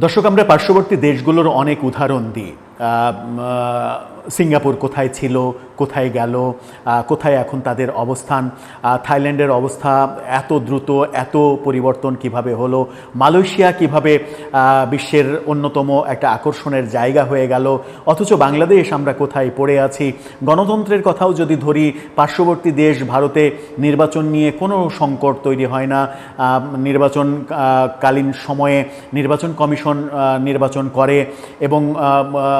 দর্শক আমরা পার্শ্ববর্তী দেশগুলোর অনেক উদাহরণ দিই। সিঙ্গাপুর কোথায় ছিল, কোথায় গেল কোথায় এখন তাদের অবস্থান থাইল্যান্ডের অবস্থা এত দ্রুত, এত পরিবর্তন কীভাবে হলো, মালয়েশিয়া কীভাবে বিশ্বের অন্যতম একটা আকর্ষণের জায়গা হয়ে গেল, অথচ বাংলাদেশ আমরা কোথায় পড়ে আছি? গণতন্ত্রের কথাও যদি ধরি, পার্শ্ববর্তী দেশ ভারতে নির্বাচন নিয়ে কোনো সংকট তৈরি হয় না নির্বাচন কালীন সময়ে নির্বাচন কমিশন নির্বাচন করে এবং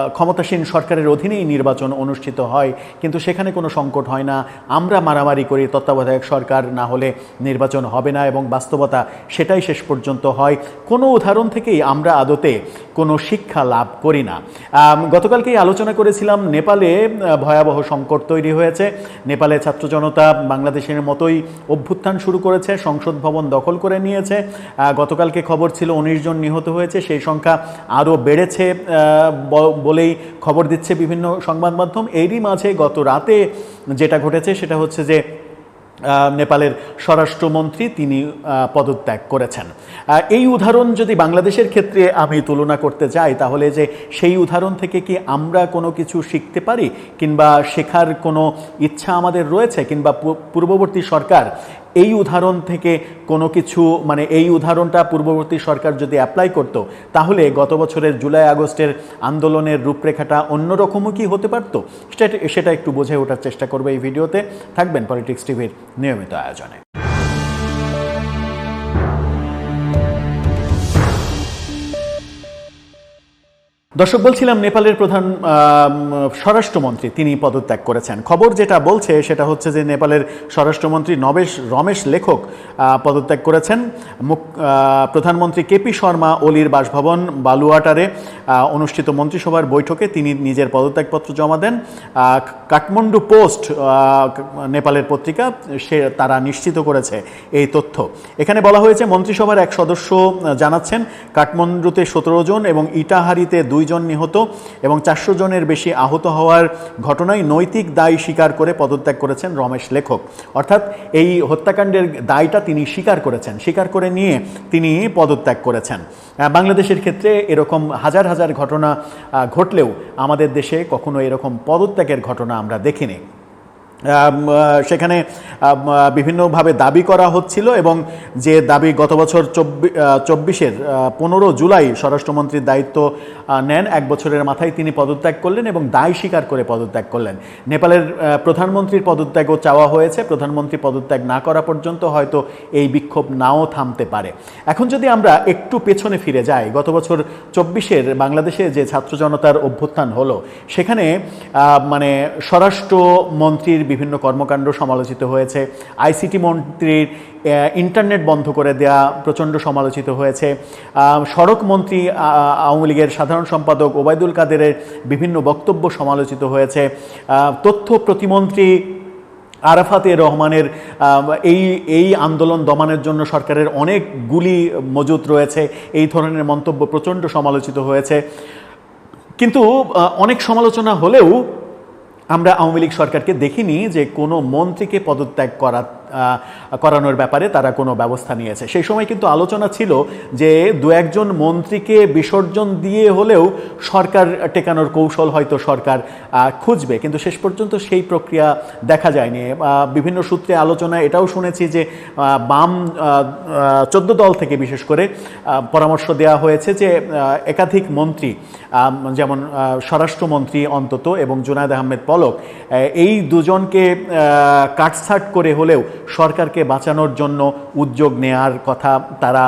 ক্ষমতাসীন সরকারের অধীনেই নির্বাচন অনুষ্ঠিত হয় কিন্তু সেখানে কোনো সংকট হয় না। আমরা মারামারি করি তত্ত্বাবধায়ক সরকার না হলে নির্বাচন হবে না এবং বাস্তবতা সেটাই শেষ পর্যন্ত হয়। কোনো উদাহরণ থেকেই আমরা আদতে কোনো শিক্ষা লাভ করি না। গতকালকেই আলোচনা করেছিলাম নেপালে ভয়াবহ সংকট তৈরি হয়েছে। নেপালে ছাত্র জনতা বাংলাদেশের মতোই অভ্যুত্থান শুরু করেছে সংসদ ভবন দখল করে নিয়েছে। গতকালকে খবর ছিল উনিশ জন নিহত হয়েছে সেই সংখ্যা আরও বেড়েছে আহ, ব- বলেই খবর দিচ্ছে বিভিন্ন সংবাদ মাধ্যম। এরই মাঝে গত রাতে যেটা ঘটেছে সেটা হচ্ছে যে নেপালের স্বরাষ্ট্রমন্ত্রী তিনি পদত্যাগ করেছেন। এই উদাহরণ যদি বাংলাদেশের ক্ষেত্রে আমি তুলনা করতে যাই, তাহলে যে সেই উদাহরণ থেকে কি আমরা কোনো কিছু শিখতে পারি? কিংবা শেখার কোনো ইচ্ছা আমাদের রয়েছে? কিংবা পূর্ববর্তী সরকার এই উদাহরণ থেকে কোনো কিছু মানে এই উদাহরণটা পূর্ববর্তী সরকার যদি অ্যাপ্লাই করত, তাহলে গত বছরের জুলাই, আগস্টের আন্দোলনের রূপরেখাটা অন্যরকমও কি হতে পারত? সেটা সেটা একটু বোঝে ওঠার চেষ্টা করবে এই ভিডিওতে। থাকবেন পলিটিক্স টিভির নিয়মিত আয়োজনে। দর্শক, বলছিলাম নেপালের প্রধান স্বরাষ্ট্রমন্ত্রী তিনি পদত্যাগ করেছেন। খবর যেটা বলছে সেটা হচ্ছে যে নেপালের স্বরাষ্ট্রমন্ত্রী নবেশ, রমেশ লেখক পদত্যাগ করেছেন। মুখ প্রধানমন্ত্রী কেপি শর্মা ওলির বাসভবন বালুয়াটারে অনুষ্ঠিত মন্ত্রিসভার বৈঠকে তিনি নিজের পদত্যাগপত্র জমা দেন। কাঠমান্ডু পোস্ট নেপালের পত্রিকা, সে তারা নিশ্চিত করেছে এই তথ্য। এখানে বলা হয়েছে, মন্ত্রিসভার এক সদস্য জানাচ্ছেন, কাঠমান্ডুতে সতেরো জন এবং ইটাহারিতে দুইজন নিহত এবং চারশো জনের বেশি আহত হওয়ার ঘটনায় নৈতিক দায় স্বীকার করে পদত্যাগ করেছেন রমেশ লেখক। অর্থাৎ এই হত্যাকাণ্ডের দায়টা তিনি স্বীকার করেছেন। স্বীকার করে নিয়ে তিনি পদত্যাগ করেছেন। বাংলাদেশের ক্ষেত্রে এরকম হাজার হাজার ঘটনা ঘটলেও আমাদের দেশে কখনো এরকম পদত্যাগের ঘটনা আমরা দেখিনি। সেখানে বিভিন্নভাবে দাবি করা হচ্ছিল এবং যে দাবি গত বছর চব্বি চব্বিশের পনেরো জুলাই স্বরাষ্ট্রমন্ত্রীর দায়িত্ব নেন, এক বছরের মাথায় তিনি পদত্যাগ করলেন এবং দায় স্বীকার করে পদত্যাগ করলেন। নেপালের প্রধানমন্ত্রীর পদত্যাগও চাওয়া হয়েছে, প্রধানমন্ত্রী পদত্যাগ না করা পর্যন্ত হয়তো এই বিক্ষোভ নাও থামতে পারে। এখন যদি আমরা একটু পেছনে ফিরে যাই, গত বছর চব্বিশের বাংলাদেশে যে ছাত্র জনতার অভ্যুত্থান হলো, সেখানে মানে স্বরাষ্ট্রমন্ত্রীর বিভিন্ন কর্মকাণ্ড সমালোচিত হয়েছে। আইসিটি মন্ত্রীর ইন্টারনেট বন্ধ করে দেয়া প্রচণ্ড সমালোচিত হয়েছে। সড়ক মন্ত্রী আওয়ামী লীগের সাধারণ সম্পাদক ওবায়দুল কাদেরের বিভিন্ন বক্তব্য সমালোচিত হয়েছে। তথ্য প্রতিমন্ত্রী আরাফাতে রহমানের এই এই আন্দোলন দমানের জন্য সরকারের অনেক গুলি মজুত রয়েছে। এই ধরনের মন্তব্য প্রচণ্ড সমালোচিত হয়েছে। কিন্তু অনেক সমালোচনা হলেও আমরা আওয়ামী লীগ সরকারকে দেখিনি যে কোনো মন্ত্রীকে পদত্যাগ করা করানোর ব্যাপারে তারা কোনো ব্যবস্থা নিয়েছে। সেই সময় কিন্তু আলোচনা ছিল যে দু একজন মন্ত্রীকে বিসর্জন দিয়ে হলেও সরকার টেকানোর কৌশল হয়তো সরকার খুঁজবে। কিন্তু শেষ পর্যন্ত সেই প্রক্রিয়া দেখা যায়নি। বিভিন্ন সূত্রে আলোচনা এটাও শুনেছি যে বাম চোদ্দ দল থেকে বিশেষ করে পরামর্শ দেওয়া হয়েছে যে একাধিক মন্ত্রী যেমন স্বরাষ্ট্রমন্ত্রী অন্তত এবং জুনায়দ আহমেদ পলক এই দুজনকে কাটছাট করে হলেও সরকারকে বাঁচানোর জন্য উদ্যোগ নেয়ার কথা তারা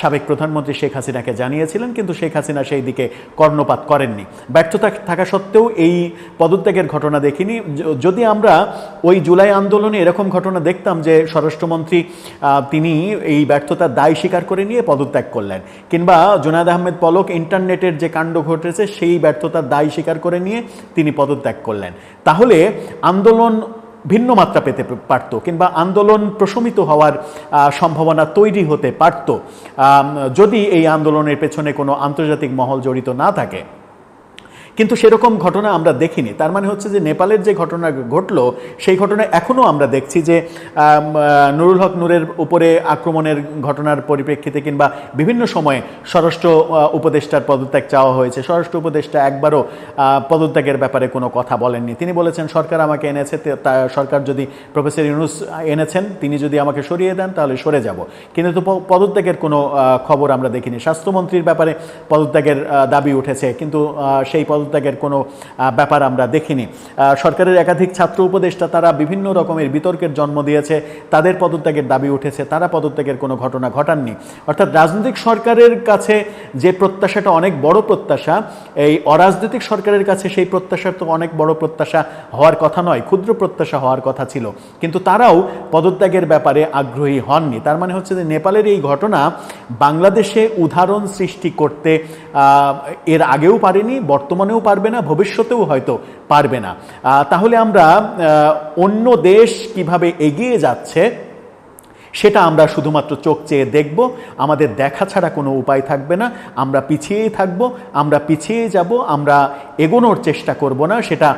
সাবেক প্রধানমন্ত্রী শেখ হাসিনাকে জানিয়েছিলেন, কিন্তু শেখ হাসিনা সেই দিকে কর্ণপাত করেননি। ব্যর্থতা থাকা সত্ত্বেও এই পদত্যাগের ঘটনা দেখিনি। যদি আমরা ওই জুলাই আন্দোলনে এরকম ঘটনা দেখতাম যে স্বরাষ্ট্রমন্ত্রী তিনি এই ব্যর্থতার দায় স্বীকার করে নিয়ে পদত্যাগ করলেন, কিংবা জুনায়দ আহমেদ পলক ইন্টারনেটের যে কাণ্ড ঘটেছে, সেই ব্যর্থতার দায় স্বীকার করে নিয়ে তিনি পদত্যাগ করলেন, তাহলে আন্দোলন ভিন্ন মাত্রা পেতে পারত কিংবা আন্দোলন প্রশমিত হওয়ার সম্ভাবনা তৈরি হতে পারত। যদি এই আন্দোলনের পেছনে কোনো আন্তর্জাতিক মহল জড়িত না থাকে কিন্তু সেরকম ঘটনা আমরা দেখিনি। তার মানে হচ্ছে যে নেপালের যে ঘটনা ঘটলো, সেই ঘটনা এখনও আমরা দেখছি যে নুরুল হক নূরের উপরে আক্রমণের ঘটনার পরিপ্রেক্ষিতে কিংবা বিভিন্ন সময়ে স্বরাষ্ট্র উপদেষ্টার পদত্যাগ চাওয়া হয়েছে। স্বরাষ্ট্র উপদেষ্টা একবারও পদত্যাগের ব্যাপারে কোনো কথা বলেননি। তিনি বলেছেন, সরকার আমাকে এনেছে সরকার যদি প্রফেসর ইউনুস এনেছেন, তিনি যদি আমাকে সরিয়ে দেন, তাহলে সরে যাব। কিন্তু পদত্যাগের কোনো খবর আমরা দেখিনি। স্বাস্থ্যমন্ত্রীর ব্যাপারে পদত্যাগের দাবি উঠেছে। কিন্তু সেই সেই পদত্যাগের কোনো ব্যাপার আমরা দেখিনি। সরকারের একাধিক ছাত্র উপদেষ্টা তারা বিভিন্ন রকমের বিতর্কের জন্ম দিয়েছে, তাদের পদত্যাগের দাবি উঠেছে, তারা পদত্যাগের কোনো ঘটনা ঘটাননি। অর্থাৎ রাজনৈতিক সরকারের কাছে যে প্রত্যাশাটা অনেক বড় প্রত্যাশা, এই অরাজনৈতিক সরকারের কাছে সেই প্রত্যাশার তো অনেক বড় প্রত্যাশা হওয়ার কথা নয়, ক্ষুদ্র প্রত্যাশা হওয়ার কথা ছিল। কিন্তু তারাও পদত্যাগের ব্যাপারে আগ্রহী হননি। তার মানে হচ্ছে যে নেপালের এই ঘটনা বাংলাদেশে উদাহরণ সৃষ্টি করতে এর আগেও পারেনি বর্তমানেও পারবে না ভবিষ্যতেও হয়তো পারবে না। তাহলে আমরা অন্য দেশ কীভাবে এগিয়ে যাচ্ছে সেটা আমরা শুধুমাত্র চোখ চেয়ে দেখব, আমাদের দেখা ছাড়া কোনো উপায় থাকবে না, আমরা পিছিয়েই থাকব, আমরা পিছিয়ে যাব, আমরা এগোনোর চেষ্টা করব না, সেটা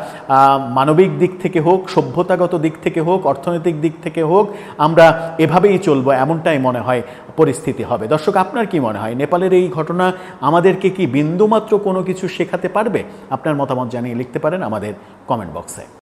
মানবিক দিক থেকে হোক, সভ্যতাগত দিক থেকে হোক, অর্থনৈতিক দিক থেকে হোক, আমরা এভাবেই চলবো, এমনটাই মনে হয় পরিস্থিতি হবে। দর্শক, আপনার কি মনে হয়? নেপালের এই ঘটনা আমাদেরকে কি বিন্দুমাত্র কোনো কিছু শেখাতে পারবে? আপনার মতামত জানিয়ে লিখতে পারেন আমাদের কমেন্ট বক্সে